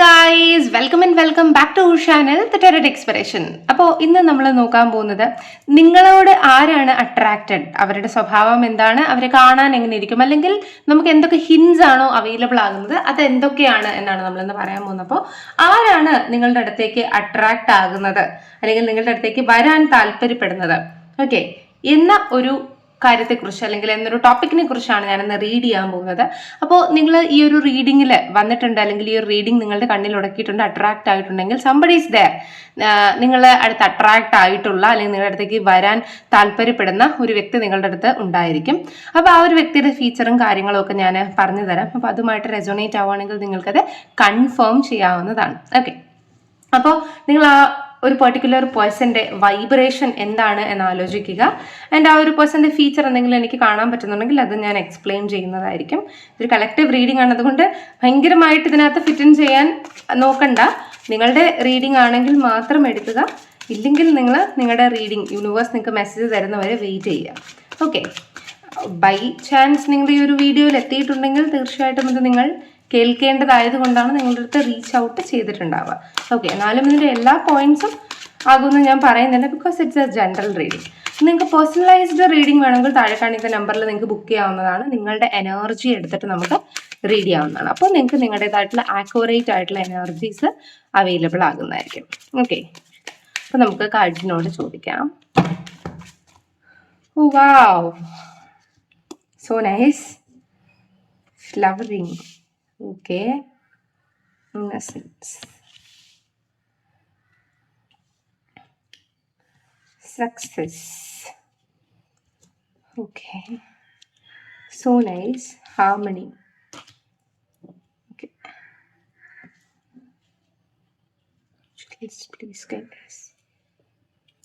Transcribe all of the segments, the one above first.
Guys welcome and welcome back to ഉഷാനൽ the tarot expiration അപ്പോൾ ഇന്ന് നമ്മൾ നോക്കാൻ പോകുന്നത് നിങ്ങളോട് ആരാണ് അട്രാക്റ്റഡ് അവരുടെ സ്വഭാവം എന്താണ്? അവരെ കാണാൻ എങ്ങനെ ഇരിക്കും? അല്ലെങ്കിൽ നമുക്ക് എന്തൊക്കെ ഹിൻസ് ആണോ അവൈലബിൾ ആകുന്നത്? അത് എന്തൊക്കെയാണ് എന്നാണ് നമ്മളിന്ന് പറയാൻ പോകുന്നത്. അപ്പോൾ ആരാണ് നിങ്ങളുടെ അടുത്തേക്ക് അട്രാക്റ്റ് ആകുന്നത്? അല്ലെങ്കിൽ നിങ്ങളുടെ അടുത്തേക്ക് വരാൻ താല്പര്യപ്പെടുന്നത്? ഓക്കെ എന്ന ഒരു കാര്യത്തെക്കുറിച്ച് അല്ലെങ്കിൽ എന്നൊരു ടോപ്പിക്കിനെ കുറിച്ചാണ് ഞാനിന്ന് റീഡ് ചെയ്യാൻ പോകുന്നത്. അപ്പോൾ നിങ്ങൾ ഈ ഒരു റീഡിങ്ങിൽ വന്നിട്ടുണ്ട് അല്ലെങ്കിൽ ഈ ഒരു റീഡിംഗ് നിങ്ങളുടെ കണ്ണിൽ ഉടക്കിയിട്ടുണ്ട് അട്രാക്റ്റ് ആയിട്ടുണ്ടെങ്കിൽ സംബഡി ഈസ് ദയർ നിങ്ങൾ അടുത്ത് അട്രാക്റ്റ് ആയിട്ടുള്ള അല്ലെങ്കിൽ നിങ്ങളുടെ അടുത്തേക്ക് വരാൻ താല്പര്യപ്പെടുന്ന ഒരു വ്യക്തി നിങ്ങളുടെ അടുത്ത് ഉണ്ടായിരിക്കും. അപ്പോൾ ആ ഒരു വ്യക്തിയുടെ ഫീച്ചറും കാര്യങ്ങളും ഒക്കെ ഞാൻ പറഞ്ഞു തരാം. അപ്പോൾ അതുമായിട്ട് റെസോണേറ്റ് ആവുകയാണെങ്കിൽ നിങ്ങൾക്കത് കൺഫേം ചെയ്യാവുന്നതാണ്. ഓക്കെ അപ്പോൾ നിങ്ങൾ ആ ഒരു പെർട്ടിക്കുലർ പേഴ്സന്റെ വൈബ്രേഷൻ എന്താണ് എന്ന് ആലോചിക്കുക. ആൻഡ് ആ ഒരു പേഴ്സന്റെ ഫീച്ചർ എന്തെങ്കിലും എനിക്ക് കാണാൻ പറ്റുന്നുണ്ടെങ്കിൽ അത് ഞാൻ എക്സ്പ്ലെയിൻ ചെയ്യുന്നതായിരിക്കും. ഒരു കളക്റ്റീവ് റീഡിംഗ് ആണ്. അതുകൊണ്ട് ഭയങ്കരമായിട്ട് ഇതിനകത്ത് ഫിറ്റ് ഇൻ ചെയ്യാൻ നോക്കണ്ട. നിങ്ങളുടെ റീഡിംഗ് ആണെങ്കിൽ മാത്രം എടുക്കുക. ഇല്ലെങ്കിൽ നിങ്ങൾ നിങ്ങളുടെ റീഡിംഗ് യൂണിവേഴ്സ് നിങ്ങൾക്ക് മെസ്സേജ് തരുന്നവരെ വെയിറ്റ് ചെയ്യുക. ഓക്കെ ബൈ ചാൻസ് നിങ്ങൾ ഈ ഒരു വീഡിയോയിൽ എത്തിയിട്ടുണ്ടെങ്കിൽ തീർച്ചയായിട്ടും ഇത് നിങ്ങൾ കേൾക്കേണ്ടതായത് കൊണ്ടാണ് നിങ്ങളുടെ അടുത്ത് റീച്ച് ഔട്ട് ചെയ്തിട്ടുണ്ടാവുക. ഓക്കെ എന്നാലും ഇതിന്റെ എല്ലാ പോയിന്റ്സും ആകുമെന്ന് ഞാൻ പറയുന്നില്ല because it's a general reading നിങ്ങൾക്ക് പേഴ്സണലൈസ്ഡ് റീഡിംഗ് വേണമെങ്കിൽ താഴെ കാണിക്കുന്ന നമ്പറിൽ നിങ്ങൾക്ക് ബുക്ക് ചെയ്യാവുന്നതാണ്. നിങ്ങളുടെ എനർജി എടുത്തിട്ട് നമുക്ക് റീഡ് ചെയ്യാവുന്നതാണ്. അപ്പോൾ നിങ്ങൾക്ക് നിങ്ങളുടേതായിട്ടുള്ള ആക്യുറേറ്റ് ആയിട്ടുള്ള എനർജീസ് അവൈലബിൾ ആകുന്നതായിരിക്കും. ഓക്കെ അപ്പോൾ നമുക്ക് കാർഡിനോട് ചോദിക്കാം. Wow so nice flowering okay innocence success okay so nice harmony please please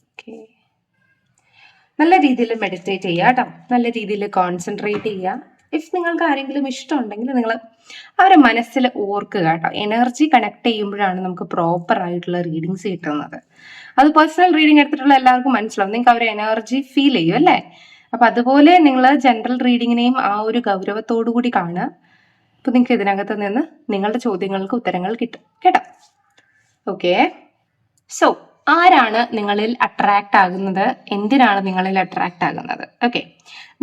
okay നല്ല രീതിയിൽ മെഡിറ്റേറ്റ് ചെയ്യുക കേട്ടോ നല്ല രീതിയിൽ കോൺസെൻട്രേറ്റ് ചെയ്യുക ഇഫ് നിങ്ങൾക്ക് ആരെങ്കിലും ഇഷ്ടമുണ്ടെങ്കിൽ നിങ്ങൾ അവരെ മനസ്സിൽ ഓർക്കുക കേട്ടോ. എനർജി കണക്ട് ചെയ്യുമ്പോഴാണ് നമുക്ക് പ്രോപ്പർ ആയിട്ടുള്ള റീഡിങ്സ് കിട്ടുന്നത്. അത് പേഴ്സണൽ റീഡിംഗ് എടുത്തിട്ടുള്ള എല്ലാവർക്കും മനസ്സിലാവും. നിങ്ങൾക്ക് അവരെ എനർജി ഫീൽ ചെയ്യും അല്ലേ? അപ്പൊ അതുപോലെ നിങ്ങൾ ജനറൽ റീഡിങ്ങിനെയും ആ ഒരു ഗൗരവത്തോടു കൂടി കാണുക. അപ്പൊ നിങ്ങൾക്ക് ഇതിനകത്ത് നിന്ന് നിങ്ങളുടെ ചോദ്യങ്ങൾക്ക് ഉത്തരങ്ങൾ കിട്ടും. കേട്ടോ? ഓക്കെ സോ ആരാണ് നിങ്ങളിൽ അട്രാക്റ്റ് ആകുന്നത്? എന്തിനാണ് നിങ്ങളിൽ അട്രാക്റ്റ് ആകുന്നത്? ഓക്കെ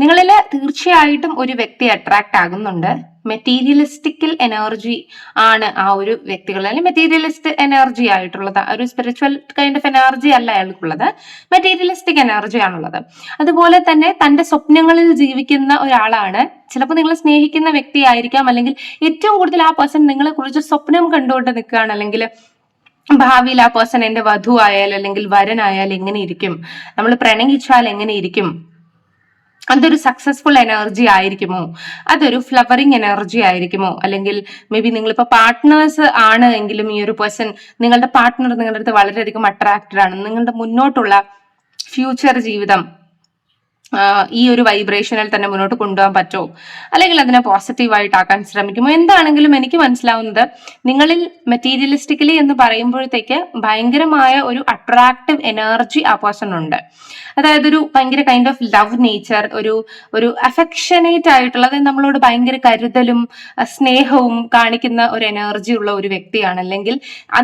നിങ്ങളിൽ തീർച്ചയായിട്ടും ഒരു വ്യക്തി അട്രാക്റ്റ് ആകുന്നുണ്ട്. മെറ്റീരിയലിസ്റ്റിക്കൽ എനർജി ആണ് ആ ഒരു വ്യക്തികൾ അല്ലെങ്കിൽ മെറ്റീരിയലിസ്റ്റ് എനർജി ആയിട്ടുള്ളത് ഒരു സ്പിരിച്വൽ കൈൻഡ് ഓഫ് എനർജി അല്ല അയാൾക്കുള്ളത്. മെറ്റീരിയലിസ്റ്റിക് എനർജി ആണുള്ളത്. അതുപോലെ തന്നെ തന്റെ സ്വപ്നങ്ങളിൽ ജീവിക്കുന്ന ഒരാളാണ്. ചിലപ്പോൾ നിങ്ങളെ സ്നേഹിക്കുന്ന വ്യക്തിയായിരിക്കാം. അല്ലെങ്കിൽ ഏറ്റവും കൂടുതൽ ആ പേഴ്സൺ നിങ്ങളെ കുറിച്ച് സ്വപ്നം കണ്ടുകൊണ്ട് നിൽക്കുകയാണ്. അല്ലെങ്കിൽ ഭാവിയിൽ ആ പേഴ്സൺ എന്റെ വധു ആയാൽ അല്ലെങ്കിൽ വരനായാൽ എങ്ങനെ ഇരിക്കും? നമ്മൾ പ്രണയിച്ചാൽ എങ്ങനെ ഇരിക്കും? അതൊരു സക്സസ്ഫുൾ എനർജി ആയിരിക്കുമോ? അതൊരു ഫ്ലവറിങ് എനർജി ആയിരിക്കുമോ? അല്ലെങ്കിൽ മേ ബി നിങ്ങളിപ്പോ പാർട്ട്നേഴ്സ് ആണ് എങ്കിലും ഈ ഒരു പേഴ്സൺ നിങ്ങളുടെ പാർട്ട്ണർ നിങ്ങളുടെ അടുത്ത് വളരെയധികം അട്രാക്റ്റഡ് ആണ്. നിങ്ങളുടെ മുന്നോട്ടുള്ള ഫ്യൂച്ചർ ജീവിതം ഈ ഒരു വൈബ്രേഷനിൽ തന്നെ മുന്നോട്ട് കൊണ്ടുപോകാൻ പറ്റുമോ അല്ലെങ്കിൽ അതിനെ പോസിറ്റീവായിട്ട് ആക്കാൻ ശ്രമിക്കുമോ? എന്താണെങ്കിലും എനിക്ക് മനസ്സിലാവുന്നത് നിങ്ങളിൽ മെറ്റീരിയലിസ്റ്റിക്കലി എന്ന് പറയുമ്പോഴത്തേക്ക് ഭയങ്കരമായ ഒരു അട്രാക്റ്റീവ് എനർജി ആ പേഴ്സൺ ഉണ്ട്. അതായത് ഒരു ഭയങ്കര കൈൻഡ് ഓഫ് ലവ് നേച്ചർ ഒരു ഒരു അഫെക്ഷനേറ്റ് ആയിട്ടുള്ള അതായത് നമ്മളോട് ഭയങ്കര കരുതലും സ്നേഹവും കാണിക്കുന്ന ഒരു എനർജി ഉള്ള ഒരു വ്യക്തിയാണ്. അല്ലെങ്കിൽ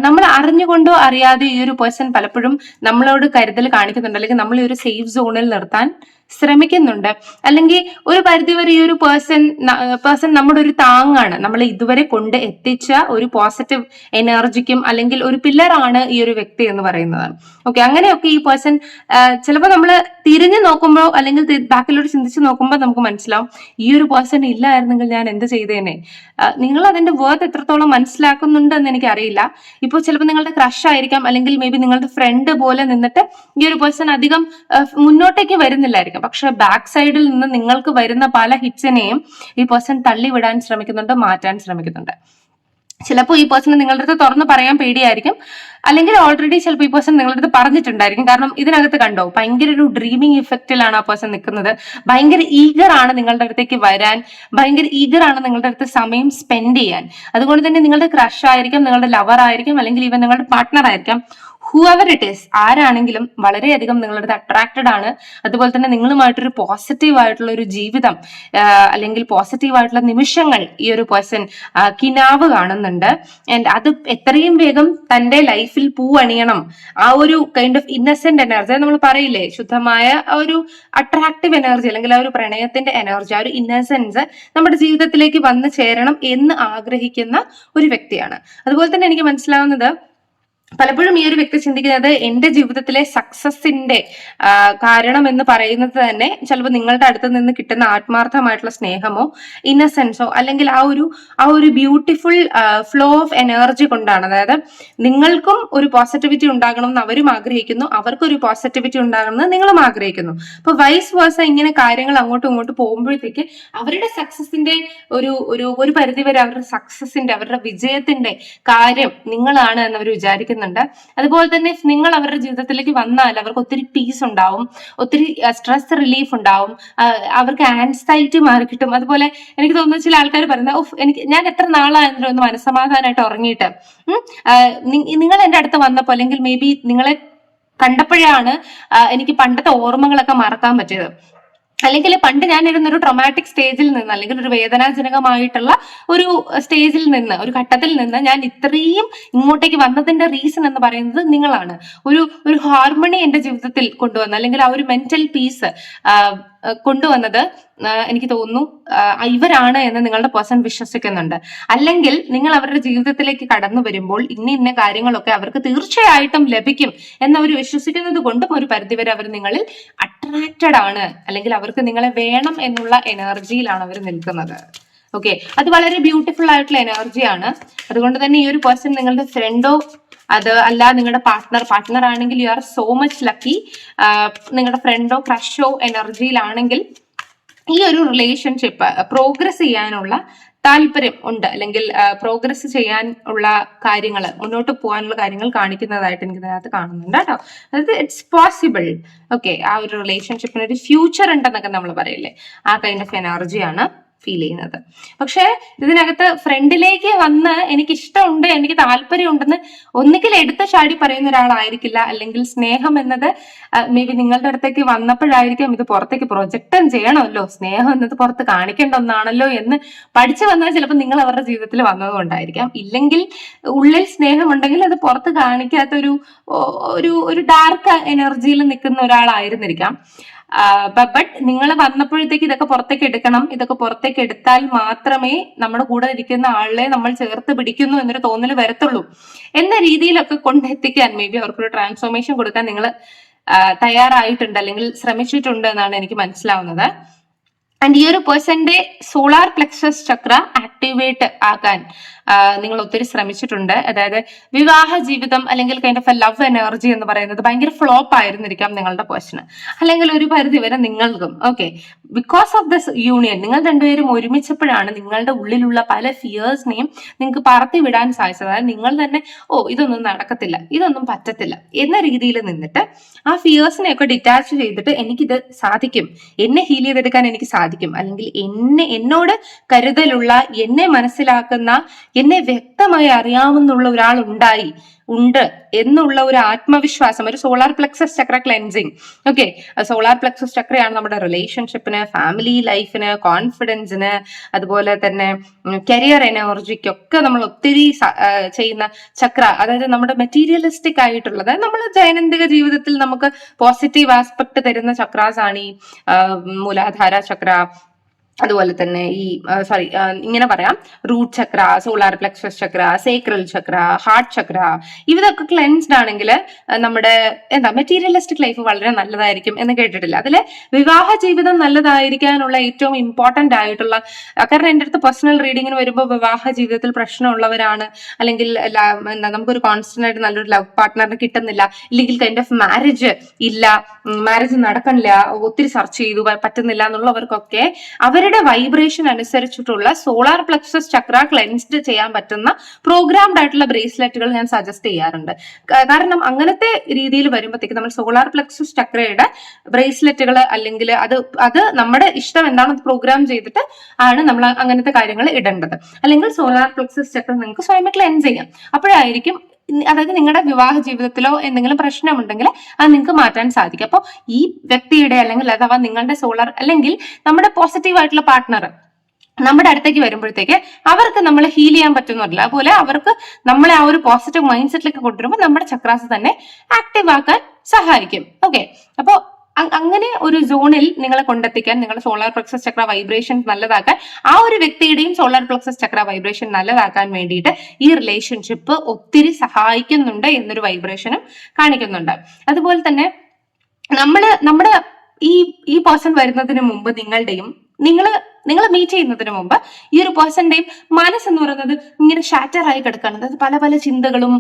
നമ്മൾ അറിഞ്ഞുകൊണ്ടോ അറിയാതെ ഈ ഒരു പേഴ്സൺ പലപ്പോഴും നമ്മളോട് കരുതൽ കാണിക്കുന്നുണ്ട്. അല്ലെങ്കിൽ നമ്മൾ ഈ ഒരു സേഫ് സോണിൽ നിർത്താൻ ശ്രമിക്കുന്നുണ്ട്. അല്ലെങ്കിൽ ഒരു പരിധിവരെ ഈ ഒരു പേഴ്സൺ പേഴ്സൺ നമ്മുടെ ഒരു താങ്ങാണ്. നമ്മൾ ഇതുവരെ കൊണ്ട് എത്തിച്ച ഒരു പോസിറ്റീവ് എനർജിക്കും അല്ലെങ്കിൽ ഒരു പില്ലറാണ് ഈ ഒരു വ്യക്തി എന്ന് പറയുന്നത് ഓക്കെ അങ്ങനെയൊക്കെ ഈ പേഴ്സൺ ചിലപ്പോൾ നമ്മൾ തിരിഞ്ഞു നോക്കുമ്പോൾ അല്ലെങ്കിൽ ബാക്കിലോട്ട് ചിന്തിച്ച് നോക്കുമ്പോൾ നമുക്ക് മനസ്സിലാവും ഈ ഒരു പേഴ്സൺ ഇല്ലായിരുന്നെങ്കിൽ ഞാൻ എന്ത് ചെയ്തേനെ? നിങ്ങൾ അതിന്റെ വേർത്ത് എത്രത്തോളം മനസ്സിലാക്കുന്നുണ്ട് എന്ന് എനിക്ക് അറിയില്ല ഇപ്പോൾ ചിലപ്പോൾ നിങ്ങളുടെ ക്രഷ് ആയിരിക്കാം അല്ലെങ്കിൽ മേ ബി നിങ്ങളുടെ ഫ്രണ്ട് പോലെ നിന്നിട്ട് ഈ ഒരു പേഴ്സൺ അധികം മുന്നോട്ടേക്ക് വരുന്നില്ലായിരിക്കും. പക്ഷെ ബാക്ക് സൈഡിൽ നിന്ന് നിങ്ങൾക്ക് വരുന്ന പല ഹിറ്റ്സിനെയും ഈ പേഴ്സൺ തള്ളിവിടാൻ ശ്രമിക്കുന്നുണ്ട് മാറ്റാൻ ശ്രമിക്കുന്നുണ്ട്. ചിലപ്പോൾ ഈ പേഴ്സൺ നിങ്ങളുടെ അടുത്ത് തുറന്ന് പറയാൻ പേടിയായിരിക്കും. അല്ലെങ്കിൽ ഓൾറെഡി ചിലപ്പോൾ ഈ പേഴ്സൺ നിങ്ങളുടെ അടുത്ത് പറഞ്ഞിട്ടുണ്ടായിരിക്കും. കാരണം ഇതിനകത്ത് കണ്ടോ ഭയങ്കര ഒരു ഡ്രീമിങ് ഇഫക്റ്റിലാണ് ആ പേഴ്സൺ നിൽക്കുന്നത്. ഭയങ്കര ഈഗർ ആണ് നിങ്ങളുടെ അടുത്തേക്ക് വരാൻ. ഭയങ്കര ഈഗർ ആണ് നിങ്ങളുടെ അടുത്ത് സമയം സ്പെൻഡ് ചെയ്യാൻ. അതുകൊണ്ട് തന്നെ നിങ്ങളുടെ ക്രഷ് ആയിരിക്കും നിങ്ങളുടെ ലവർ ആയിരിക്കും അല്ലെങ്കിൽ ഇവൻ നിങ്ങളുടെ പാർട്ട്ണർ ആയിരിക്കാം. ഹൂവർ ഇറ്റ് ഈസ് ആരാണെങ്കിലും വളരെയധികം നിങ്ങളുടെ അട്രാക്റ്റഡ് ആണ്. അതുപോലെ തന്നെ നിങ്ങളുമായിട്ടൊരു പോസിറ്റീവ് ആയിട്ടുള്ള ഒരു ജീവിതം അല്ലെങ്കിൽ പോസിറ്റീവ് ആയിട്ടുള്ള നിമിഷങ്ങൾ ഈ ഒരു പേഴ്സൺ കിനാവ് കാണുന്നുണ്ട്. ആൻഡ് അത് എത്രയും വേഗം തന്റെ ലൈഫിൽ പൂവണിയണം. ആ ഒരു കൈൻഡ് ഓഫ് ഇന്നസെന്റ് എനർജി നമ്മൾ പറയില്ലേ ശുദ്ധമായ ഒരു അട്രാക്റ്റീവ് എനർജി അല്ലെങ്കിൽ ആ ഒരു പ്രണയത്തിന്റെ എനർജി ആ ഒരു ഇന്നസെൻസ് നമ്മുടെ ജീവിതത്തിലേക്ക് വന്നു ചേരണം എന്ന് ആഗ്രഹിക്കുന്ന ഒരു വ്യക്തിയാണ്. അതുപോലെ തന്നെ എനിക്ക് മനസ്സിലാവുന്നത് പലപ്പോഴും ഈ ഒരു വ്യക്തി ചിന്തിക്കുന്നത് എന്റെ ജീവിതത്തിലെ സക്സസിന്റെ കാരണം എന്ന് പറയുന്നത് തന്നെ ചിലപ്പോൾ നിങ്ങളുടെ അടുത്ത് നിന്ന് കിട്ടുന്ന ആത്മാർത്ഥമായിട്ടുള്ള സ്നേഹമോ ഇന്നസെൻസോ അല്ലെങ്കിൽ ആ ഒരു ആ ഒരു ബ്യൂട്ടിഫുൾ ഫ്ലോ ഓഫ് എനർജി കൊണ്ടാണ്. അതായത് നിങ്ങൾക്കും ഒരു പോസിറ്റിവിറ്റി ഉണ്ടാകണം എന്ന് അവരും ആഗ്രഹിക്കുന്നു അവർക്കൊരു പോസിറ്റിവിറ്റി ഉണ്ടാകണം എന്ന് നിങ്ങളും ആഗ്രഹിക്കുന്നു. അപ്പൊ വൈസ് വേഴ്സ ഇങ്ങനെ കാര്യങ്ങൾ അങ്ങോട്ടും ഇങ്ങോട്ടും പോകുമ്പോഴത്തേക്ക് അവരുടെ സക്സസിന്റെ ഒരു ഒരു ഒരു പരിധിവരെ അവരുടെ സക്സസിന്റെ അവരുടെ വിജയത്തിന്റെ കാര്യം നിങ്ങളാണ് എന്ന് അവർ വിചാരിക്കുന്നുണ്ട് അതുപോലെ തന്നെ നിങ്ങൾ അവരുടെ ജീവിതത്തിലേക്ക് വന്നാൽ അവർക്ക് ഒത്തിരി പീസ് ഉണ്ടാവും ഒത്തിരി സ്ട്രെസ് റിലീഫ് ഉണ്ടാവും അവർക്ക് ആൻസൈറ്റി മാറി കിട്ടും. അതുപോലെ എനിക്ക് തോന്നുന്നു ചില ആൾക്കാർ പറയുന്നത് ഓഫ് എനിക്ക് ഞാൻ എത്ര നാളായിരുന്നു ഒന്ന് മനസ്സമാധാനമായിട്ട് ഉറങ്ങിയിട്ട് നിങ്ങൾ എന്റെ അടുത്ത് വന്നപ്പോൾ അല്ലെങ്കിൽ മേ ബി നിങ്ങളെ കണ്ടപ്പോഴാണ് എനിക്ക് പണ്ടത്തെ ഓർമ്മകളൊക്കെ മറക്കാൻ പറ്റിയത്. അല്ലെങ്കിൽ പണ്ട് ഞാൻ ഇരുന്ന ഒരു ട്രൊമാറ്റിക് സ്റ്റേജിൽ നിന്ന് അല്ലെങ്കിൽ ഒരു വേദനാജനകമായിട്ടുള്ള ഒരു സ്റ്റേജിൽ നിന്ന് ഒരു ഘട്ടത്തിൽ നിന്ന് ഞാൻ ഇത്രയും ഇങ്ങോട്ടേക്ക് വന്നതിന്റെ റീസൺ എന്ന് പറയുന്നത് നിങ്ങളാണ്. ഒരു ഒരു ഹാർമണി എന്റെ ജീവിതത്തിൽ കൊണ്ടുവന്ന അല്ലെങ്കിൽ ആ ഒരു മെന്റൽ പീസ് കൊണ്ടുവന്നത്. എനിക്ക് തോന്നുന്നു ഇവരാണ് എന്ന് നിങ്ങളുടെ പേഴ്സൺ വിശ്വസിക്കുന്നുണ്ട്. അല്ലെങ്കിൽ നിങ്ങൾ അവരുടെ ജീവിതത്തിലേക്ക് കടന്നു വരുമ്പോൾ ഇന്ന ഇന്ന കാര്യങ്ങളൊക്കെ അവർക്ക് തീർച്ചയായിട്ടും ലഭിക്കും എന്നവർ വിശ്വസിക്കുന്നത് കൊണ്ടും ഒരു പരിധിവരെ അവർ നിങ്ങളിൽ അട്രാക്റ്റഡ് ആണ്. അല്ലെങ്കിൽ അവർക്ക് നിങ്ങളെ വേണം എന്നുള്ള എനർജിയിലാണ് അവർ നിൽക്കുന്നത്. ഓക്കെ അത് വളരെ ബ്യൂട്ടിഫുൾ ആയിട്ടുള്ള എനർജിയാണ് അതുകൊണ്ട് തന്നെ ഈ ഒരു പേഴ്സൺ നിങ്ങളുടെ ഫ്രണ്ടോ അത് അല്ല നിങ്ങളുടെ പാർട്ട്ണർ പാർട്ട്ണർ ആണെങ്കിൽ you are so much lucky നിങ്ങളുടെ ഫ്രണ്ടോ ക്രഷോ എനർജിയിലാണെങ്കിൽ ഈ ഒരു റിലേഷൻഷിപ്പ് പ്രോഗ്രസ് ചെയ്യാനുള്ള താല്പര്യം ഉണ്ട്. അല്ലെങ്കിൽ പ്രോഗ്രസ് ചെയ്യാൻ ഉള്ള കാര്യങ്ങൾ മുന്നോട്ട് പോകാനുള്ള കാര്യങ്ങൾ കാണിക്കുന്നതായിട്ട് എനിക്ക് ഇതിനകത്ത് കാണുന്നുണ്ട് കേട്ടോ. അതായത് ഇറ്റ്സ് പോസിബിൾ ഓക്കെ ആ ഒരു റിലേഷൻഷിപ്പിന് ഒരു ഫ്യൂച്ചർ ഉണ്ടെന്നൊക്കെ നമ്മൾ പറയില്ലേ? ആ കൈൻഡ് ഓഫ് എനർജിയാണ് ഫീൽ ചെയ്യുന്നത്. പക്ഷേ ഇതിനകത്ത് ഫ്രണ്ടിലേക്ക് വന്ന് എനിക്ക് ഇഷ്ടമുണ്ട് എനിക്ക് താല്പര്യമുണ്ടെന്ന് ഒന്നുകിൽ എടുത്ത ചാടി പറയുന്ന ഒരാളായിരിക്കില്ല അല്ലെങ്കിൽ സ്നേഹം എന്നത് മേ ബി നിങ്ങളുടെ അടുത്തേക്ക് വന്നപ്പോഴായിരിക്കും ഇത് പുറത്തേക്ക് പ്രൊജക്റ്റും ചെയ്യണമല്ലോ സ്നേഹം എന്നത് പുറത്ത് കാണിക്കേണ്ട ഒന്നാണല്ലോ എന്ന് പഠിച്ചു വന്നാൽ ചിലപ്പോൾ നിങ്ങൾ അവരുടെ ജീവിതത്തിൽ വന്നതുകൊണ്ടായിരിക്കാം. ഇല്ലെങ്കിൽ ഉള്ളിൽ സ്നേഹം സ്നേഹമുണ്ടെങ്കിൽ അത് പുറത്ത് കാണിക്കാത്ത ഒരു ഒരു ഡാർക്ക് എനർജിയിൽ നിൽക്കുന്ന ഒരാളായിരുന്നിരിക്കാം. ബട്ട് നിങ്ങൾ വന്നപ്പോഴത്തേക്ക് ഇതൊക്കെ പുറത്തേക്ക് എടുക്കണം. ഇതൊക്കെ പുറത്തേക്ക് എടുത്താൽ മാത്രമേ നമ്മുടെ കൂടെ ഇരിക്കുന്ന ആളെ നമ്മൾ ചേർത്ത് പിടിക്കുന്നു എന്നൊരു തോന്നൽ വരത്തുള്ളൂ. എന്ന രീതിയിലൊക്കെ കൊണ്ടെത്തിക്കാൻ മേ ബി അവർക്കൊരു ട്രാൻസ്ഫോർമേഷൻ കൊടുക്കാൻ നിങ്ങൾ തയ്യാറായിട്ടുണ്ട് അല്ലെങ്കിൽ ശ്രമിച്ചിട്ടുണ്ട് എന്നാണ് എനിക്ക് മനസ്സിലാവുന്നത്. ആൻഡ് ഈ ഒരു പേഴ്സന്റെ സോളാർ പ്ലെക്സസ് ചക്ര ആക്ടിവേറ്റ് ആക്കാൻ ആ, നിങ്ങൾ ഒത്തിരി ശ്രമിച്ചിട്ടുണ്ട്. അതായത് വിവാഹ ജീവിതം അല്ലെങ്കിൽ kind of a love energy എന്ന് പറയുന്നത് ഭയങ്കര ഫ്ലോപ്പ് ആയിരുന്നിരിക്കാം നിങ്ങളുടെ പേഴ്സണ് അല്ലെങ്കിൽ ഒരു പരിധി വരെ നിങ്ങൾക്കും. Okay because of this union നിങ്ങൾ രണ്ടുപേരും ഒരുമിച്ചപ്പോഴാണ് നിങ്ങളുടെ ഉള്ളിലുള്ള പല ഫിയേഴ്സിനെയും നിങ്ങൾക്ക് പറത്തി വിടാൻ സാധിച്ചത്. അതായത് നിങ്ങൾ തന്നെ ഓ ഇതൊന്നും നടക്കത്തില്ല. ഇതൊന്നും പറ്റത്തില്ല. എന്ന രീതിയിൽ നിന്നിട്ട് ആ ഫിയേഴ്സിനെയൊക്കെ ഡിറ്റാച്ച് ചെയ്തിട്ട് എനിക്കിത് സാധിക്കും. എന്നെ ഹീൽ ചെയ്തെടുക്കാൻ എനിക്ക് സാധിക്കും. അല്ലെങ്കിൽ എന്നെ എന്നോട് കരുതലുള്ള എന്നെ മനസ്സിലാക്കുന്ന എന്നെ വ്യക്തമായി അറിയാമെന്നുള്ള ഒരാൾ ഉണ്ടായി. ഉണ്ട് എന്നുള്ള ഒരു ആത്മവിശ്വാസം ഒരു solar plexus chakra cleansing okay solar plexus ചക്രയാണ് നമ്മുടെ റിലേഷൻഷിപ്പിന് ഫാമിലി ലൈഫിന് കോൺഫിഡൻസിന് അതുപോലെ തന്നെ കരിയർ എനർജിക്കൊക്കെ നമ്മൾ ഒത്തിരി ചെയ്യുന്ന ചക്ര അതായത് നമ്മുടെ മെറ്റീരിയലിസ്റ്റിക് ആയിട്ടുള്ളത് നമ്മൾ ദൈനംദിന ജീവിതത്തിൽ നമുക്ക് പോസിറ്റീവ് ആസ്പെക്ട് തരുന്ന ചക്രാസ് ആണ് ഈ മൂലാധാര ചക്ര അതുപോലെ തന്നെ ഈ സോറി ഇങ്ങനെ പറയാം. Root chakra solar plexus chakra sacral chakra heart chakra ഇതൊക്കെ ക്ലെൻസ്ഡ് ആണെങ്കിൽ നമ്മുടെ എന്താ മെറ്റീരിയലിസ്റ്റിക് ലൈഫ് വളരെ നല്ലതായിരിക്കും എന്ന് കേട്ടിട്ടില്ല. അതിൽ വിവാഹ ജീവിതം നല്ലതായിരിക്കാനുള്ള ഏറ്റവും ഇമ്പോർട്ടന്റ് ആയിട്ടുള്ള കാരണം എന്റെ അടുത്ത് പേഴ്സണൽ റീഡിങ്ങിന് വരുമ്പോൾ വിവാഹ ജീവിതത്തിൽ പ്രശ്നമുള്ളവരാണ്. അല്ലെങ്കിൽ എന്താ നമുക്കൊരു കോൺസ്റ്റന്റ് ആയിട്ട് നല്ലൊരു ലവ് പാർട്ട്ണറിന് കിട്ടുന്നില്ല. ഇല്ലെങ്കിൽ കൈൻഡ് ഓഫ് മാരേജ് ഇല്ല. മാരേജ് നടക്കണില്ല. ഒത്തിരി സെർച്ച് ചെയ്തു പറ്റുന്നില്ല എന്നുള്ളവർക്കൊക്കെ അവരുടെ വൈബ്രേഷൻ അനുസരിച്ചിട്ടുള്ള സോളാർ പ്ലക്സസ് ചക്ര ക്ലെൻസ്ഡ് ചെയ്യാൻ പറ്റുന്ന പ്രോഗ്രാംഡ് ആയിട്ടുള്ള ബ്രേസ്ലെറ്റുകൾ ഞാൻ സജസ്റ്റ് ചെയ്യാറുണ്ട്. കാരണം അങ്ങനത്തെ രീതിയിൽ വരുമ്പോഴത്തേക്ക് നമ്മൾ സോളാർ പ്ലക്സസ് ചക്രയുടെ ബ്രേസ്ലെറ്റുകൾ അല്ലെങ്കിൽ അത് അത് നമ്മുടെ ഇഷ്ടം എന്താണെന്ന് പ്രോഗ്രാം ചെയ്തിട്ട് ആണ് നമ്മൾ അങ്ങനത്തെ കാര്യങ്ങൾ ഇടേണ്ടത്. അല്ലെങ്കിൽ സോളാർ പ്ലക്സസ് ചക്ര നിങ്ങൾക്ക് സ്വയം ക്ലെൻസ് ചെയ്യാം. അപ്പോഴായിരിക്കും അതായത് നിങ്ങളുടെ വിവാഹ ജീവിതത്തിലോ എന്തെങ്കിലും പ്രശ്നമുണ്ടെങ്കിൽ അത് നിങ്ങൾക്ക് മാറ്റാൻ സാധിക്കും. അപ്പോൾ ഈ വ്യക്തിയുടെ അല്ലെങ്കിൽ അഥവാ നിങ്ങളുടെ സോളർ അല്ലെങ്കിൽ നമ്മുടെ പോസിറ്റീവ് ആയിട്ടുള്ള പാർട്ട്ണർ നമ്മുടെ അടുത്തേക്ക് വരുമ്പോഴത്തേക്ക് അവർക്ക് നമ്മൾ ഹീൽ ചെയ്യാൻ പറ്റുന്നില്ല അതുപോലെ അവർക്ക് നമ്മളെ ആ ഒരു പോസിറ്റീവ് മൈൻഡ് സെറ്റിലേക്ക് കൊണ്ടുവരുമ്പോൾ നമ്മുടെ ചക്രാസ് തന്നെ ആക്റ്റീവ് ആക്കാൻ സഹായിക്കും. ഓക്കെ അപ്പോൾ അങ്ങനെ ഒരു സോണിൽ നിങ്ങളെ കൊണ്ടെത്തിക്കാൻ നിങ്ങളുടെ സോളാർ പ്ലക്സസ് ചക്ര വൈബ്രേഷൻ നല്ലതാക്കാൻ ആ ഒരു വ്യക്തിയുടെയും സോളാർ പ്ലക്സസ് ചക്ര വൈബ്രേഷൻ നല്ലതാക്കാൻ വേണ്ടിയിട്ട് ഈ റിലേഷൻഷിപ്പ് ഒത്തിരി സഹായിക്കുന്നുണ്ട് എന്നൊരു വൈബ്രേഷനും കാണിക്കുന്നുണ്ട്. അതുപോലെ തന്നെ നമ്മൾ നമ്മുടെ ഈ ഈ പേഴ്സൺ വരുന്നതിന് മുമ്പ് നിങ്ങളുടെയും നിങ്ങൾ നിങ്ങൾ മീറ്റ് ചെയ്യുന്നതിന് മുമ്പ് ഈ ഒരു പേഴ്സന്റെയും മനസ്സെന്ന് പറയുന്നത് ഇങ്ങനെ ഷാറ്റർ ആയി കിടക്കുകയാണ് അതായത് പല പല ചിന്തകളും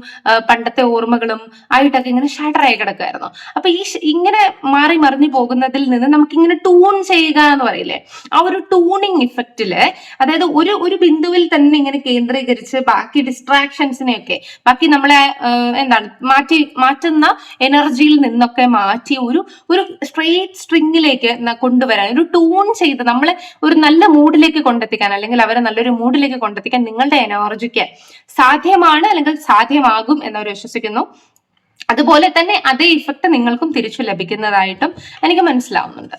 പണ്ടത്തെ ഓർമ്മകളും ആയിട്ടൊക്കെ ഇങ്ങനെ ഷാറ്റർ ആയി കിടക്കുമായിരുന്നു അപ്പൊ ഈ ഇങ്ങനെ മാറി മറിഞ്ഞു പോകുന്നതിൽ നിന്ന് നമുക്ക് ഇങ്ങനെ ട്യൂൺ ചെയ്യുക എന്ന് പറയില്ലേ ആ ഒരു ടൂണിങ് ഇഫക്റ്റിൽ അതായത് ഒരു ഒരു ബിന്ദുവിൽ തന്നെ ഇങ്ങനെ കേന്ദ്രീകരിച്ച് ബാക്കി ഡിസ്ട്രാക്ഷൻസിനെയൊക്കെ ബാക്കി നമ്മളെ എന്താണ് മാറ്റി മാറ്റുന്ന എനർജിയിൽ നിന്നൊക്കെ മാറ്റി ഒരു ഒരു സ്ട്രെയിറ്റ് സ്ട്രിങ്ങിലേക്ക് കൊണ്ടുവരാൻ ഒരു ട്യൂൺ ചെയ്ത് നമ്മളെ ഒരു നല്ല മൂഡിലേക്ക് കൊണ്ടെത്തിക്കാൻ അല്ലെങ്കിൽ അവരെ നല്ലൊരു മൂഡിലേക്ക് കൊണ്ടെത്തിക്കാൻ നിങ്ങളുടെ എനർജിക്ക് സാധ്യമാണ് അല്ലെങ്കിൽ സാധ്യമാകും എന്നവർ വിശ്വസിക്കുന്നു. അതുപോലെ തന്നെ അതേ ഇഫക്റ്റ് നിങ്ങൾക്കും തിരിച്ചു ലഭിക്കുന്നതായിട്ടും എനിക്ക് മനസ്സിലാവുന്നുണ്ട്.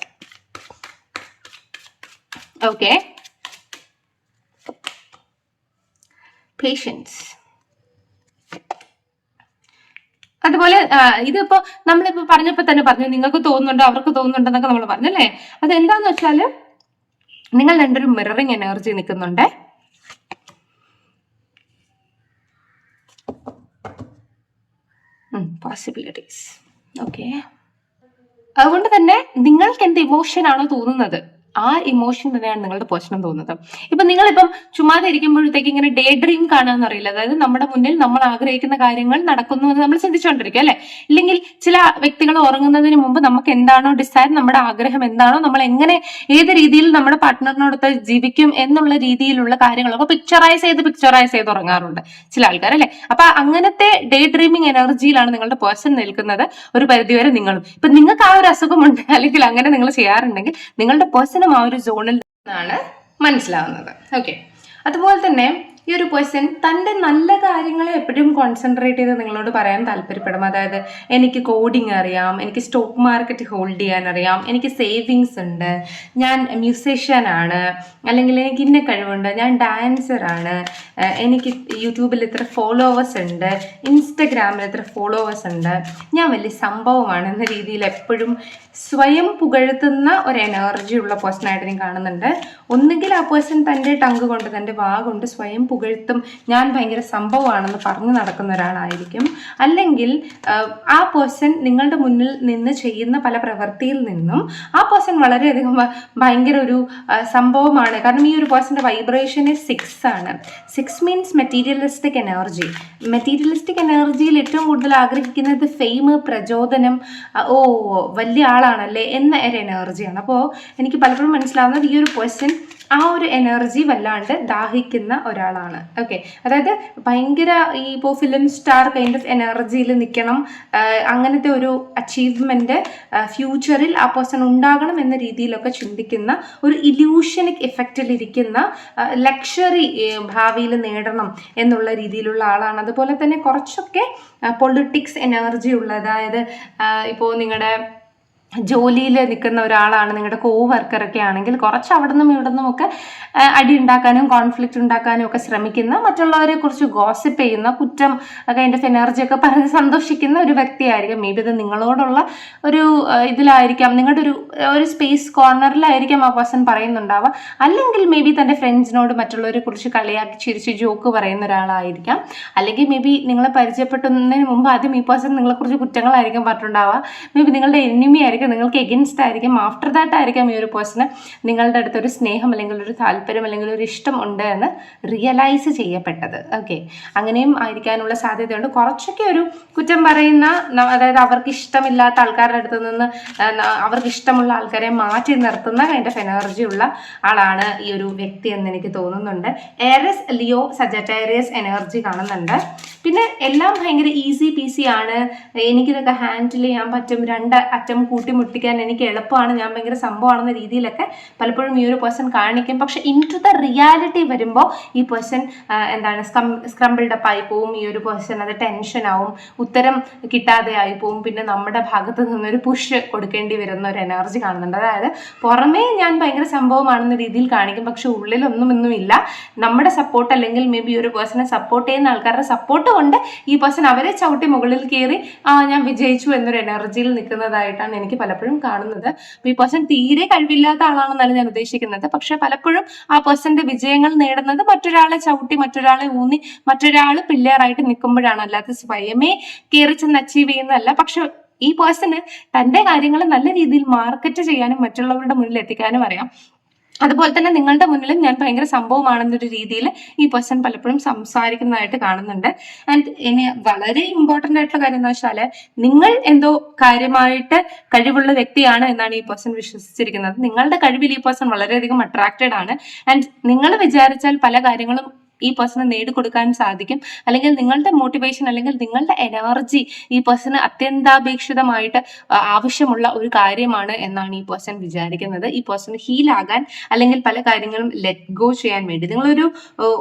ഓക്കെ പേഷ്യൻസ് അതുപോലെ ഇതിപ്പോ നമ്മളിപ്പോ പറഞ്ഞപ്പോ തന്നെ പറഞ്ഞു നിങ്ങൾക്ക് തോന്നുന്നുണ്ടോ അവർക്ക് തോന്നുന്നുണ്ടോ നമ്മൾ പറഞ്ഞല്ലേ അത് എന്താന്ന് വെച്ചാൽ നിങ്ങൾ രണ്ടൊരു മിററിങ് എനർജി നിൽക്കുന്നുണ്ട്? പോസിബിലിറ്റീസ് ഓക്കെ അതുകൊണ്ട് തന്നെ നിങ്ങൾക്ക് എന്ത് ഇമോഷൻ ആണോ തോന്നുന്നത്? ആ ഇമോഷൻ തന്നെയാണ് നിങ്ങളുടെ പ്രശ്നം തോന്നുന്നത്. ഇപ്പൊ നിങ്ങളിപ്പം ചുമ്മാതെ ഇരിക്കുമ്പോഴത്തേക്ക് ഇങ്ങനെ ഡേ ഡ്രീം കാണാന്ന് അറിയില്ല അതായത് നമ്മുടെ മുന്നിൽ നമ്മൾ ആഗ്രഹിക്കുന്ന കാര്യങ്ങൾ നടക്കുന്നു എന്ന് നമ്മൾ ചിന്തിച്ചുകൊണ്ടിരിക്കുക അല്ലെ? ഇല്ലെങ്കിൽ ചില വ്യക്തികൾ ഉറങ്ങുന്നതിന് മുമ്പ് നമുക്ക് എന്താണോ ഡിസൈർ നമ്മുടെ ആഗ്രഹം എന്താണോ നമ്മൾ എങ്ങനെ ഏത് രീതിയിൽ നമ്മുടെ പാർട്ട്ണറിനോടൊത്ത് ജീവിക്കും എന്നുള്ള രീതിയിലുള്ള കാര്യങ്ങളൊക്കെ പിക്ചറൈസ് ചെയ്ത് പിക്ചറൈസ് ചെയ്ത് ഉറങ്ങാറുണ്ട് ചില ആൾക്കാർ അല്ലെ? അപ്പൊ അങ്ങനത്തെ ഡേ ഡ്രീമിങ് എനർജിയിലാണ് നിങ്ങളുടെ പേഴ്സൺ നിൽക്കുന്നത് ഒരു പരിധിവരെ നിങ്ങളും. ഇപ്പൊ നിങ്ങൾക്ക് ആ ഒരു അസുഖമുണ്ട് അല്ലെങ്കിൽ അങ്ങനെ നിങ്ങൾ ചെയ്യാറുണ്ടെങ്കിൽ നിങ്ങളുടെ പേഴ്സണും ആ ഒരു സോണിൽ നിന്നാണ് മനസ്സിലാവുന്നത്. ഓക്കെ അതുപോലെ തന്നെ ഈ ഒരു പേഴ്സൺ തന്റെ നല്ല കാര്യങ്ങളെ എപ്പോഴും കോൺസെൻട്രേറ്റ് ചെയ്ത് നിങ്ങളോട് പറയാൻ താല്പര്യപ്പെടും. അതായത് എനിക്ക് കോഡിങ് അറിയാം എനിക്ക് സ്റ്റോക്ക് മാർക്കറ്റ് ഹോൾഡ് ചെയ്യാൻ അറിയാം എനിക്ക് സേവിങ്സ് ഉണ്ട് ഞാൻ മ്യൂസീഷ്യനാണ് അല്ലെങ്കിൽ എനിക്ക് ഇന്ന കഴിവുണ്ട് ഞാൻ ഡാൻസറാണ് എനിക്ക് യൂട്യൂബിൽ ഇത്ര ഫോളോവേഴ്സ് ഉണ്ട് ഇൻസ്റ്റഗ്രാമിൽ ഇത്ര ഫോളോവേഴ്സ് ഉണ്ട്. ഞാൻ വലിയ സംഭവമാണ് എന്ന രീതിയിൽ എപ്പോഴും സ്വയം പുകഴ്ത്തുന്ന ഒരു എനർജി ഉള്ള പേഴ്സണായിട്ട് ഞാൻ കാണുന്നുണ്ട്. ഒന്നുകിൽ ആ പേഴ്സൺ തന്റെ ടങ്ക് കൊണ്ട് തന്റെ വാ കൊണ്ട് സ്വയം പുകഴ്ത്തും. ഞാൻ ഭയങ്കര സംഭവമാണെന്ന് പറഞ്ഞു നടക്കുന്ന ഒരാളായിരിക്കും. അല്ലെങ്കിൽ ആ പേഴ്സൺ നിങ്ങളുടെ മുന്നിൽ നിന്ന് ചെയ്യുന്ന പല പ്രവൃത്തിയിൽ നിന്നും ആ പേഴ്സൺ വളരെയധികം ഭയങ്കര ഒരു സംഭവമാണ്. കാരണം ഈ ഒരു പേഴ്സന്റെ വൈബ്രേഷൻ സിക്സ് ആണ്. Six means materialistic energy materialistic എനർജിയിൽ ഏറ്റവും കൂടുതൽ ആഗ്രഹിക്കുന്നത് ഫെയിം പ്രചോദനം ഓ വലിയ ആളാണല്ലേ എന്ന ഒരു എനർജിയാണ് അപ്പോൾ എനിക്ക് പലപ്പോഴും മനസ്സിലാവുന്നത് ഈ ഒരു പേഴ്സൺ ആ ഒരു എനർജി വല്ലാണ്ട് ദാഹിക്കുന്ന ഒരാളാണ്. ഓക്കെ അതായത് ഭയങ്കര ഈ ഇപ്പോൾ ഫിലിം സ്റ്റാർ കൈൻഡ് ഓഫ് എനർജിയിൽ നിൽക്കണം അങ്ങനത്തെ ഒരു അച്ചീവ്മെന്റ് ഫ്യൂച്ചറിൽ ആ പേഴ്സൺ ഉണ്ടാകണം എന്ന രീതിയിലൊക്കെ ചിന്തിക്കുന്ന ഒരു ഇല്യൂഷനിക് ഇഫക്റ്റിലിരിക്കുന്ന ലക്ഷറി ഭാവിയിൽ നേടണം എന്നുള്ള രീതിയിലുള്ള ആളാണ്. അതുപോലെ തന്നെ കുറച്ചൊക്കെ പൊളിറ്റിക്സ് എനർജി ഉള്ള അതായത് ഇപ്പോൾ നിങ്ങളുടെ ജോലിയിൽ നിൽക്കുന്ന ഒരാളാണ് നിങ്ങളുടെ കോ വർക്കറൊക്കെ ആണെങ്കിൽ കുറച്ച് അവിടെ നിന്നും ഇവിടെ നിന്നും ഒക്കെ അടി ഉണ്ടാക്കാനും കോൺഫ്ലിക്റ്റ് ഉണ്ടാക്കാനും ഒക്കെ ശ്രമിക്കുന്ന മറ്റുള്ളവരെ കുറിച്ച് ഗോസിപ്പ് ചെയ്യുന്ന കുറ്റം ഒക്കെ അതിന്റെ എനർജി ഒക്കെ പറഞ്ഞ് സന്തോഷിക്കുന്ന ഒരു വ്യക്തിയായിരിക്കും. മേ ബി ഇത് നിങ്ങളോടുള്ള ഒരു ഇതിലായിരിക്കാം. നിങ്ങളുടെ ഒരു ഒരു സ്പേസ് കോർണറിലായിരിക്കാം ആ പേഴ്സൺ പറയുന്നുണ്ടാവുക. അല്ലെങ്കിൽ മേ ബി തന്റെ ഫ്രണ്ട്സിനോട് മറ്റുള്ളവരെ കുറിച്ച് കളിയാക്കി ചിരിച്ച് ജോക്ക് പറയുന്ന ഒരാളായിരിക്കാം. അല്ലെങ്കിൽ മേ ബി നിങ്ങളെ പരിചയപ്പെട്ടതിന് മുമ്പ് ആദ്യം ഈ പേഴ്സൺ നിങ്ങളെക്കുറിച്ച് കുറ്റങ്ങളായിരിക്കും പറഞ്ഞിട്ടുണ്ടാവുക. മേ ബി നിങ്ങളുടെ എനിമി ആയിരിക്കും നിങ്ങൾക്ക് എഗൻസ്റ്റ് ആയിരിക്കും. ആഫ്റ്റർ ദാറ്റ് ആയിരിക്കാം ഈ ഒരു പേഴ്സണ് നിങ്ങളുടെ അടുത്ത് ഒരു സ്നേഹം അല്ലെങ്കിൽ ഒരു താല്പര്യം അല്ലെങ്കിൽ ഒരു ഇഷ്ടം ഉണ്ട് എന്ന് റിയലൈസ് ചെയ്യപ്പെട്ടത്. ഓക്കെ അങ്ങനെയും ആയിരിക്കാനുള്ള സാധ്യതയുണ്ട്. കുറച്ചൊക്കെ ഒരു കുറ്റം പറയുന്ന അതായത് അവർക്ക് ഇഷ്ടമില്ലാത്ത ആൾക്കാരുടെ അടുത്ത് നിന്ന് അവർക്ക് ഇഷ്ടമുള്ള ആൾക്കാരെ മാറ്റി നിർത്തുന്ന ഓഫ് എനർജി ഉള്ള ആളാണ് ഈ ഒരു വ്യക്തി എന്ന് എനിക്ക് തോന്നുന്നുണ്ട്. എയറസ് ലിയോ സജറ്റേറിയസ് എനർജി കാണുന്നുണ്ട്. പിന്നെ എല്ലാം ഭയങ്കര ഈസി പീസി ആണ്. എനിക്കിതൊക്കെ ഹാൻഡിൽ ചെയ്യാൻ പറ്റും. രണ്ട് അറ്റം കൂട്ടി ചവിട്ടി മുട്ടിക്കാൻ എനിക്ക് എളുപ്പമാണ്. ഞാൻ ഭയങ്കര സംഭവമാണെന്ന രീതിയിലൊക്കെ പലപ്പോഴും ഈ ഒരു പേഴ്സൺ കാണിക്കും. പക്ഷെ ഇൻ ടു ദ റിയാലിറ്റി വരുമ്പോൾ ഈ പേഴ്സൺ എന്താണ് സ്ക്രംബിൾഡ് അപ്പ് ആയി പോവും. ഈ ഒരു പേഴ്സൺ അത് ടെൻഷൻ ആവും. ഉത്തരം കിട്ടാതെ ആയി പോവും. പിന്നെ നമ്മുടെ ഭാഗത്ത് നിന്നൊരു പുഷ് കൊടുക്കേണ്ടി വരുന്ന ഒരു എനർജി കാണുന്നുണ്ട്. അതായത് പുറമേ ഞാൻ ഭയങ്കര സംഭവമാണെന്ന രീതിയിൽ കാണിക്കും. പക്ഷെ ഉള്ളിലൊന്നും ഒന്നുമില്ല നമ്മുടെ സപ്പോർട്ട് അല്ലെങ്കിൽ മേ ബി ഒരു പേഴ്സണെ സപ്പോർട്ട് ചെയ്യുന്ന ആൾക്കാരുടെ സപ്പോർട്ട് കൊണ്ട് ഈ പേഴ്സൺ അവരെ ചവിട്ടി മുകളിൽ കയറി ആ ഞാൻ വിജയിച്ചു എന്നൊരു എനർജിയിൽ നിൽക്കുന്നതായിട്ടാണ് എനിക്ക് പലപ്പോഴും കാണുന്നത്. ഈ പേഴ്സൺ തീരെ കഴിവില്ലാത്ത ആളാണെന്നല്ല ഞാൻ ഉദ്ദേശിക്കുന്നത്. പക്ഷെ പലപ്പോഴും ആ പേഴ്സന്റെ വിജയങ്ങൾ നേടുന്നത് മറ്റൊരാളെ ചവിട്ടി മറ്റൊരാളെ ഊന്നി മറ്റൊരാൾ പിള്ളേറായിട്ട് നിൽക്കുമ്പോഴാണ്. അല്ലാതെ സ്വയമേ കയറി ചെന്ന് അച്ചീവ് ചെയ്യുന്നതല്ല. പക്ഷെ ഈ പേഴ്സണ് തന്റെ കാര്യങ്ങൾ നല്ല രീതിയിൽ മാർക്കറ്റ് ചെയ്യാനും മറ്റുള്ളവരുടെ മുന്നിൽ എത്തിക്കാനും അറിയാം. അതുപോലെ തന്നെ നിങ്ങളുടെ മുന്നിലും ഞാൻ ഭയങ്കര സംഭവമാണെന്നൊരു രീതിയിൽ ഈ പേഴ്സൺ പലപ്പോഴും സംസാരിക്കുന്നതായിട്ട് കാണുന്നുണ്ട്. ആൻഡ് ഇനി വളരെ ഇമ്പോർട്ടന്റ് ആയിട്ടുള്ള കാര്യം എന്ന് വെച്ചാൽ നിങ്ങൾ എന്തോ കാര്യമായിട്ട് കഴിവുള്ള വ്യക്തിയാണ് എന്നാണ് ഈ പേഴ്സൺ വിശ്വസിച്ചിരിക്കുന്നത്. നിങ്ങളുടെ കഴിവിൽ ഈ പേഴ്സൺ വളരെയധികം അട്രാക്റ്റഡ് ആണ്. ആൻഡ് നിങ്ങൾ വിചാരിച്ചാൽ പല കാര്യങ്ങളും ഈ പേഴ്സണ് നേടിക്കൊടുക്കാൻ സാധിക്കും. അല്ലെങ്കിൽ നിങ്ങളുടെ മോട്ടിവേഷൻ അല്ലെങ്കിൽ നിങ്ങളുടെ എനർജി ഈ പേഴ്സണ് അത്യന്താപേക്ഷിതമായിട്ട് ആവശ്യമുള്ള ഒരു കാര്യമാണ് എന്നാണ് ഈ പേഴ്സൺ വിചാരിക്കുന്നത്. ഈ പേഴ്സൺ ഹീലാകാൻ അല്ലെങ്കിൽ പല കാര്യങ്ങളും ലെറ്റ് ഗോ ചെയ്യാൻ വേണ്ടി. നിങ്ങളൊരു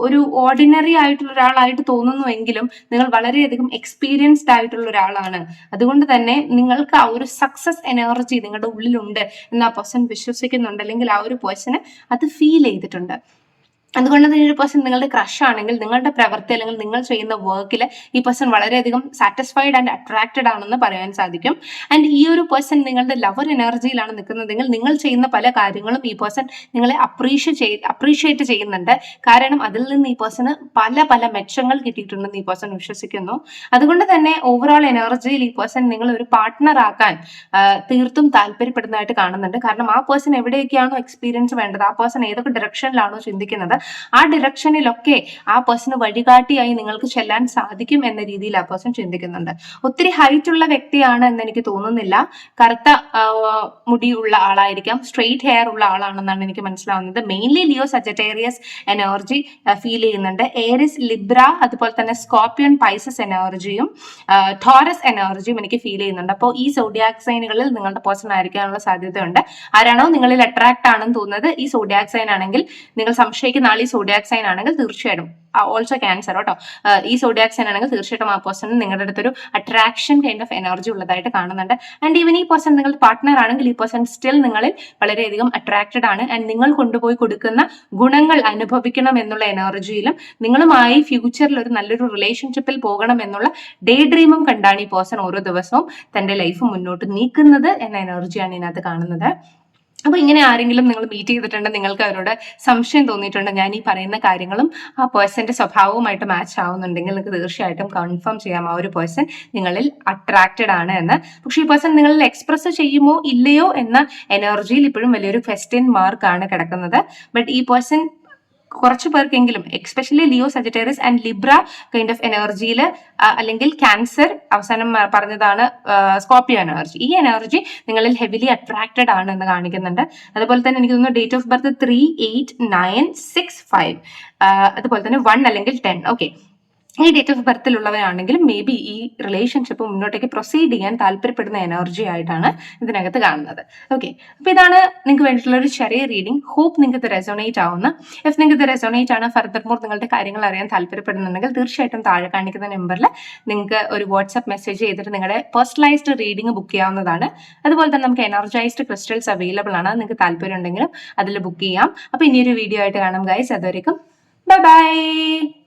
ഒരു ഓർഡിനറി ആയിട്ടുള്ള ഒരാളായിട്ട് തോന്നുന്നുവെങ്കിലും നിങ്ങൾ വളരെയധികം എക്സ്പീരിയൻസ്ഡ് ആയിട്ടുള്ള ഒരാളാണ്. അതുകൊണ്ട് തന്നെ നിങ്ങൾക്ക് ആ ഒരു സക്സസ് എനർജി നിങ്ങളുടെ ഉള്ളിലുണ്ട് എന്ന് ആ പേഴ്സൺ വിശ്വസിക്കുന്നുണ്ട്. അല്ലെങ്കിൽ ആ ഒരു പേഴ്സണ് അത് ഫീൽ ചെയ്തിട്ടുണ്ട്. അതുകൊണ്ട് തന്നെ ഒരു പേഴ്സൺ നിങ്ങളുടെ ക്രഷ് ആണെങ്കിൽ നിങ്ങളുടെ പ്രവൃത്തി അല്ലെങ്കിൽ നിങ്ങൾ ചെയ്യുന്ന വർക്കിൽ ഈ പേഴ്സൺ വളരെയധികം സാറ്റിസ്ഫൈഡ് ആൻഡ് അട്രാക്റ്റഡ് ആണെന്ന് പറയാൻ സാധിക്കും. ആൻഡ് ഈ ഒരു പേഴ്സൺ നിങ്ങളുടെ ലവർ എനർജിയിലാണ് നിൽക്കുന്നതെങ്കിൽ നിങ്ങൾ ചെയ്യുന്ന പല കാര്യങ്ങളും ഈ പേഴ്സൺ നിങ്ങളെ അപ്രീഷിയേറ്റ് ചെയ് അപ്രീഷിയേറ്റ് ചെയ്യുന്നുണ്ട്. കാരണം അതിൽ നിന്ന് ഈ പേഴ്സണ് പല പല മെച്ചങ്ങൾ കിട്ടിയിട്ടുണ്ടെന്ന് ഈ പേഴ്സൺ വിശ്വസിക്കുന്നു. അതുകൊണ്ട് തന്നെ ഓവറോൾ എനർജിയിൽ ഈ പേഴ്സൺ നിങ്ങൾ ഒരു പാർട്ട്ണർ ആക്കാൻ തീർത്തും താല്പര്യപ്പെടുന്നതായിട്ട് കാണുന്നുണ്ട്. കാരണം ആ പേഴ്സൺ എവിടെയൊക്കെയാണോ എക്സ്പീരിയൻസ് വേണ്ടത് ആ പേഴ്സൺ ഏതൊക്കെ ഡയറക്ഷനിലാണോ ചിന്തിക്കുന്നത് ആ ഡിറക്ഷനിലൊക്കെ ആ പേഴ്സണ് വഴികാട്ടിയായി നിങ്ങൾക്ക് ചെല്ലാൻ സാധിക്കും എന്ന രീതിയിൽ ആ പേഴ്സൺ ചിന്തിക്കുന്നുണ്ട്. ഒത്തിരി ഹൈറ്റ് ഉള്ള വ്യക്തിയാണ് എന്ന് എനിക്ക് തോന്നുന്നില്ല. കറുത്ത മുടിയുള്ള ആളായിരിക്കാം. സ്ട്രെയിറ്റ് ഹെയർ ഉള്ള ആളാണെന്നാണ് എനിക്ക് മനസ്സിലാവുന്നത്. Mainly Leo Sagittarius energy feel ചെയ്യുന്നുണ്ട്. ഏരിസ് ലിബ്ര അതുപോലെ തന്നെ സ്കോപ്പിയൻ പൈസസ് എനർജിയും ടോറസ് എനർജിയും എനിക്ക് ഫീൽ ചെയ്യുന്നുണ്ട്. അപ്പോൾ ഈ സോഡിയാക് സൈനുകളിൽ നിങ്ങളുടെ പേഴ്സൺ ആയിരിക്കാനുള്ള സാധ്യതയുണ്ട്. ആരാണോ നിങ്ങളിൽ അട്രാക്ട് ആണെന്ന് തോന്നുന്നത് ഈ സോഡിയാക് സൈൻ ആണെങ്കിൽ നിങ്ങൾ സംശയിക്കുന്ന ആൾ ഈ സോഡിയാക് സൈൻ ആണെങ്കിൽ തീർച്ചയായിട്ടും ഓൾസോ ക്യാൻസർ കേട്ടോ ഈ സോഡിയാക് സൈൻ ആണെങ്കിൽ തീർച്ചയായിട്ടും ആ പേഴ്സൺ നിങ്ങളുടെ അടുത്തൊരു അട്രാക്ഷൻ കൈൻഡ് ഓഫ് എനർജി ഉള്ളതായിട്ട് കാണുന്നുണ്ട്. ആൻഡ് ഈവൻ ഈ പേഴ്സൺ നിങ്ങൾ പാർട്ട്ണർ ആണെങ്കിൽ ഈ പേഴ്സൺ സ്റ്റിൽ നിങ്ങളിൽ വളരെയധികം അട്രാക്റ്റഡ് ആണ്. ആൻഡ് നിങ്ങൾ കൊണ്ടുപോയി കൊടുക്കുന്ന ഗുണങ്ങൾ അനുഭവിക്കണം എന്നുള്ള എനർജിയിലും നിങ്ങളുമായി ഫ്യൂച്ചറിൽ ഒരു നല്ലൊരു റിലേഷൻഷിപ്പിൽ പോകണം എന്നുള്ള ഡേ ഡ്രീമും കണ്ടാണ് ഈ പേഴ്സൺ ഓരോ ദിവസവും തന്റെ ലൈഫ് മുന്നോട്ട് നീക്കുന്നത് എന്ന എനർജിയാണ് ഇതിനകത്ത് കാണുന്നത്. അപ്പൊ ഇങ്ങനെ ആരെങ്കിലും നിങ്ങൾ മീറ്റ് ചെയ്തിട്ടുണ്ട് നിങ്ങൾക്ക് അവരോട് സംശയം തോന്നിയിട്ടുണ്ട് ഞാൻ ഈ പറയുന്ന കാര്യങ്ങളും ആ പേഴ്സന്റെ സ്വഭാവവുമായിട്ട് മാച്ച് ആവുന്നുണ്ടെങ്കിൽ നിങ്ങൾക്ക് തീർച്ചയായിട്ടും കൺഫേം ചെയ്യാം ആ ഒരു പേഴ്സൺ നിങ്ങളിൽ അട്രാക്റ്റഡ് ആണ് എന്ന്. പക്ഷേ ഈ പേഴ്സൺ നിങ്ങളിൽ എക്സ്പ്രസ് ചെയ്യുമോ ഇല്ലയോ എന്ന എനർജിയിൽ ഇപ്പോഴും വലിയൊരു ക്വസ്റ്റ്യൻ മാർക്കാണ് കിടക്കുന്നത്. ബട്ട് ഈ പേഴ്സൺ കുറച്ചു പേർക്കെങ്കിലും especially Leo Sagittarius and Libra kind of എനർജിയിൽ അല്ലെങ്കിൽ ക്യാൻസർ അവസാനം പറഞ്ഞതാണ് സ്കോപ്പിയോ എനർജി ഈ എനർജി നിങ്ങളിൽ ഹെവിലി അട്രാക്റ്റഡ് ആണ് എന്ന് കാണിക്കുന്നുണ്ട്. അതുപോലെ തന്നെ എനിക്ക് തോന്നുന്നു date of birth three eight nine six five അതുപോലെ തന്നെ വൺ അല്ലെങ്കിൽ ടെൻ ഓക്കെ ഈ ഡേറ്റ് ഓഫ് ബർത്തിലുള്ളവരാണെങ്കിലും മേ ബി ഈ റിലേഷൻഷിപ്പ് മുന്നോട്ടേക്ക് പ്രൊസീഡ് ചെയ്യാൻ താല്പര്യപ്പെടുന്ന എനർജി ആയിട്ടാണ് ഇതിനകത്ത് കാണുന്നത്. ഓക്കെ അപ്പൊ ഇതാണ് നിങ്ങൾക്ക് വേണ്ടിയിട്ടുള്ള ഒരു ചെറിയ റീഡിംഗ് ഹോപ്പ് നിങ്ങൾക്ക് ഇത് റെസോണേറ്റ് ആവുന്ന. ഇഫ് നിങ്ങൾക്ക് ഇത് റെസോണേറ്റ് ആണ് ഫർദർ മോർ നിങ്ങളുടെ കാര്യങ്ങൾ അറിയാൻ താല്പര്യപ്പെടുന്നുണ്ടെങ്കിൽ തീർച്ചയായിട്ടും താഴെ കാണിക്കുന്ന നമ്പറിൽ നിങ്ങൾക്ക് ഒരു വാട്സ്ആപ്പ് മെസ്സേജ് ചെയ്തിട്ട് നിങ്ങളുടെ പേഴ്സണലൈസ്ഡ് റീഡിംഗ് ബുക്ക് ചെയ്യാവുന്നതാണ്. അതുപോലെ തന്നെ നമുക്ക് എനർജൈസ്ഡ് ക്രിസ്റ്റൽസ് അവൈലബിൾ ആണ്. നിങ്ങൾക്ക് താല്പര്യം ഉണ്ടെങ്കിലും അതിൽ ബുക്ക് ചെയ്യാം. അപ്പൊ ഇനിയൊരു വീഡിയോ ആയിട്ട് കാണാം ഗൈസ് അതുവരെയും ബൈ ബൈ